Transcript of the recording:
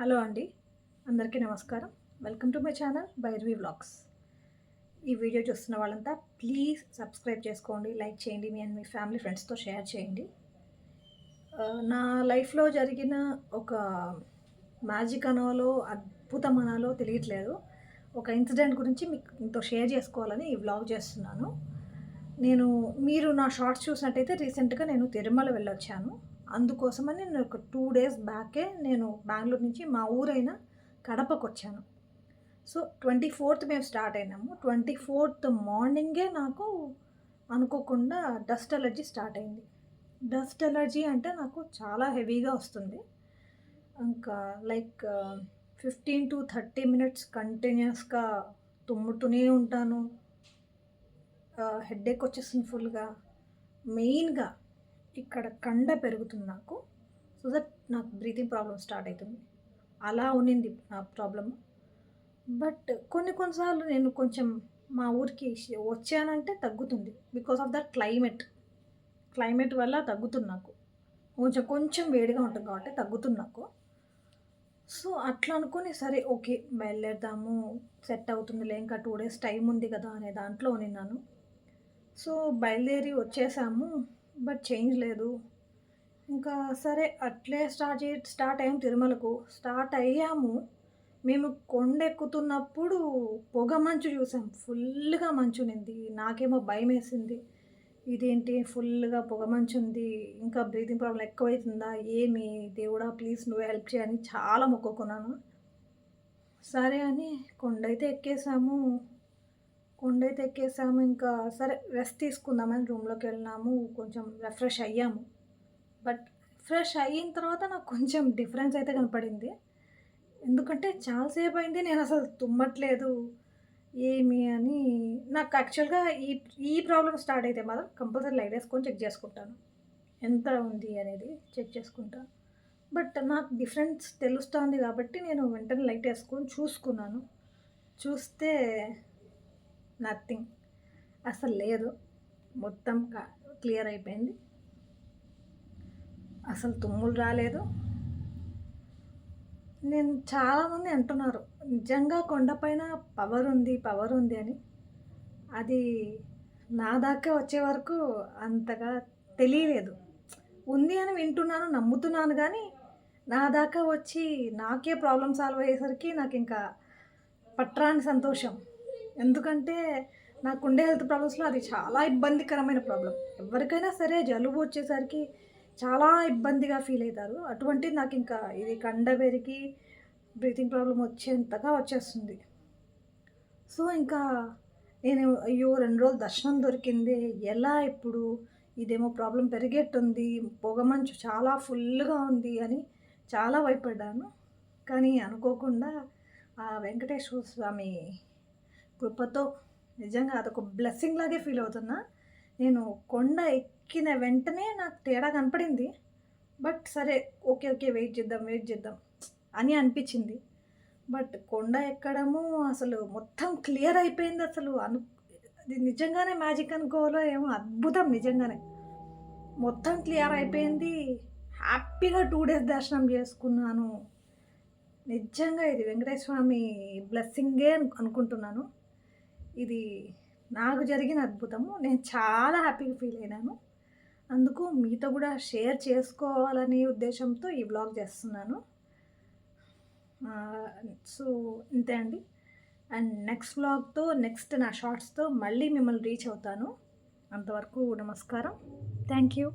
Hello అండి అందరికీ నమస్కారం. Welcome to my channel Bhairavi vlogs ఈ వీడియో చూస్తున్న వాళ్ళంతా ప్లీజ్ సబ్స్క్రైబ్ చేసుకోండి లైక్ చేయండి మీ అండ్ మీ ఫ్యామిలీ ఫ్రెండ్స్తో షేర్ చేయండి. నా లైఫ్లో జరిగిన ఒక మ్యాజిక్ అనాలో అద్భుతం అనాలో తెలియట్లేదు. ఒక ఇన్సిడెంట్ గురించి మీకు మీతో షేర్ చేసుకోవాలని ఈ వ్లాగ్ చేస్తున్నాను. నేను మీరు నా షార్ట్స్ చూసినట్టయితే రీసెంట్గా నేను తిరుమల వెళ్ళొచ్చాను. అందుకోసమని నేను ఒక టూ డేస్ బ్యాకే నేను బెంగళూరు నుంచి మా ఊరైన కడపకు వచ్చాను సో ట్వంటీ ఫోర్త్ మేము స్టార్ట్ అయినాము. ట్వంటీ ఫోర్త్ మార్నింగే నాకు అనుకోకుండా డస్ట్ అలర్జీ స్టార్ట్ అయింది. డస్ట్ అలర్జీ అంటే నాకు చాలా హెవీగా వస్తుంది. ఇంకా like fifteen to thirty minutes కంటిన్యూస్గా తుమ్ముతూనే ఉంటాను. హెడ్ఏక్ వచ్చేసింది ఫుల్గా. మెయిన్గా ఇక్కడ కండ పెరుగుతుంది నాకు. సో దట్ నాకు బ్రీతింగ్ ప్రాబ్లమ్ స్టార్ట్ అవుతుంది. అలా ఉన్నింది నా ప్రాబ్లమ్ బట్ కొన్ని కొన్నిసార్లు నేను కొంచెం మా ఊరికి వచ్చానంటే తగ్గుతుంది because of that climate climate వల్ల తగ్గుతుంది నాకు. కొంచెం కొంచెం వేడిగా ఉంటుంది కాబట్టి తగ్గుతుంది నాకు. సో అట్లా అనుకుని సరే ఓకే బయలుదేరదాము. సెట్ అవుతుందిలే ఇంకా టూ డేస్ టైం ఉంది కదా అనే దాంట్లో నిన్నాను సో బయలుదేరి వచ్చేసాము. బట్ చేంజ్ లేదు. ఇంకా సరే అట్లే స్టార్ట్ చే స్టార్ట్ అయ్యాము తిరుమలకు. స్టార్ట్ అయ్యాము. మేము కొండ ఎక్కుతున్నప్పుడు పొగ మంచు చూసాం. ఫుల్గా మంచు ఉన్నింది నాకేమో భయం వేసింది. ఇదేంటి? ఫుల్గా పొగ మంచు ఉంది. ఇంకా బ్రీతింగ్ ప్రాబ్లం ఎక్కువైతుందా? ఏమి? దేవుడా ప్లీజ్ నువ్వు హెల్ప్ చేయని చాలా మొక్కుకున్నాను. సరే అని కొండైతే ఎక్కేసాము. కొండైతే ఎక్కేసాము ఇంకా సరే రెస్ట్ తీసుకుందామని రూమ్లోకి వెళ్ళినాము కొంచెం రిఫ్రెష్ అయ్యాము. బట్ ఫ్రెష్ అయిన తర్వాత నాకు కొంచెం డిఫరెన్స్ అయితే కనపడింది. ఎందుకంటే చాలాసేపు అయింది నేను అసలు తుమ్మట్లేదు ఏమి అని. నాకు యాక్చువల్గా ఈ ఈ ప్రాబ్లం స్టార్ట్ అయితే మాత్రం కంపల్సరీ లైట్ వేసుకొని చెక్ చేసుకుంటాను. ఎంత ఉంది అనేది చెక్ చేసుకుంటాను బట్ నాకు డిఫరెన్స్ తెలుస్తుంది కాబట్టి నేను వెంటనే లైట్ వేసుకొని చూసుకున్నాను. చూస్తే నథింగ్ అసలు లేదు. మొత్తం క్లియర్ అయిపోయింది. అసలు తుమ్ములు రాలేదు. నేను చాలామంది అంటున్నారు నిజంగా కొండపైన పవర్ ఉంది పవర్ ఉంది అని. అది నా దాకా వచ్చే వరకు అంతగా తెలియలేదు. ఉంది అని వింటున్నాను నమ్ముతున్నాను కానీ నా దాకా వచ్చి నాకే ప్రాబ్లమ్ సాల్వ్ అయ్యేసరికి నాకు ఇంకా పట్రాని సంతోషం. ఎందుకంటే నాకుండే హెల్త్ ప్రాబ్లమ్స్లో అది చాలా ఇబ్బందికరమైన ప్రాబ్లం. ఎవరికైనా సరే జలుబు వచ్చేసరికి చాలా ఇబ్బందిగా ఫీల్ అవుతారు. అటువంటిది నాకు ఇంకా ఇది కండబెరికి బ్రీతింగ్ ప్రాబ్లం వచ్చేంతగా వచ్చేస్తుంది. సో ఇంకా నేను అయ్యో రెండు రోజులు దర్శనం దొరికింది. ఎలా ఇప్పుడు? ఇదేమో ప్రాబ్లం పెరిగేట్టుంది. పొగమంచు చాలా ఫుల్గా ఉంది అని చాలా భయపడ్డాను. కానీ అనుకోకుండా ఆ వెంకటేశ్వర స్వామి కృపతో నిజంగా అదొక బ్లెస్సింగ్ లాగే ఫీల్ అవుతున్నా. నేను కొండ ఎక్కిన వెంటనే నాకు తేడా కనపడింది. బట్ సరే ఓకే ఓకే వెయిట్ చేద్దాం వెయిట్ చేద్దాం అని అనిపించింది. బట్ కొండ ఎక్కడము అసలు మొత్తం క్లియర్ అయిపోయింది అసలు. అను అది నిజంగానే మ్యాజిక్ అనుకోవాలో ఏమో అద్భుతం నిజంగానే. మొత్తం క్లియర్ అయిపోయింది. హ్యాపీగా టూ డేస్ దర్శనం చేసుకున్నాను. నిజంగా ఇది వెంకటేశ్వర స్వామి బ్లెస్సింగే అనుకుంటున్నాను. ఇది నాకు జరిగిన అద్భుతము. నేను చాలా హ్యాపీగా ఫీల్ అయినాను. అందుకు మీతో కూడా షేర్ చేసుకోవాలనే ఉద్దేశంతో ఈ బ్లాగ్ చేస్తున్నాను. సో ఇంతే అండి. అండ్ నెక్స్ట్ బ్లాగ్తో నెక్స్ట్ నా షార్ట్స్తో మళ్ళీ మిమ్మల్ని రీచ్ అవుతాను. అంతవరకు నమస్కారం. Thank you.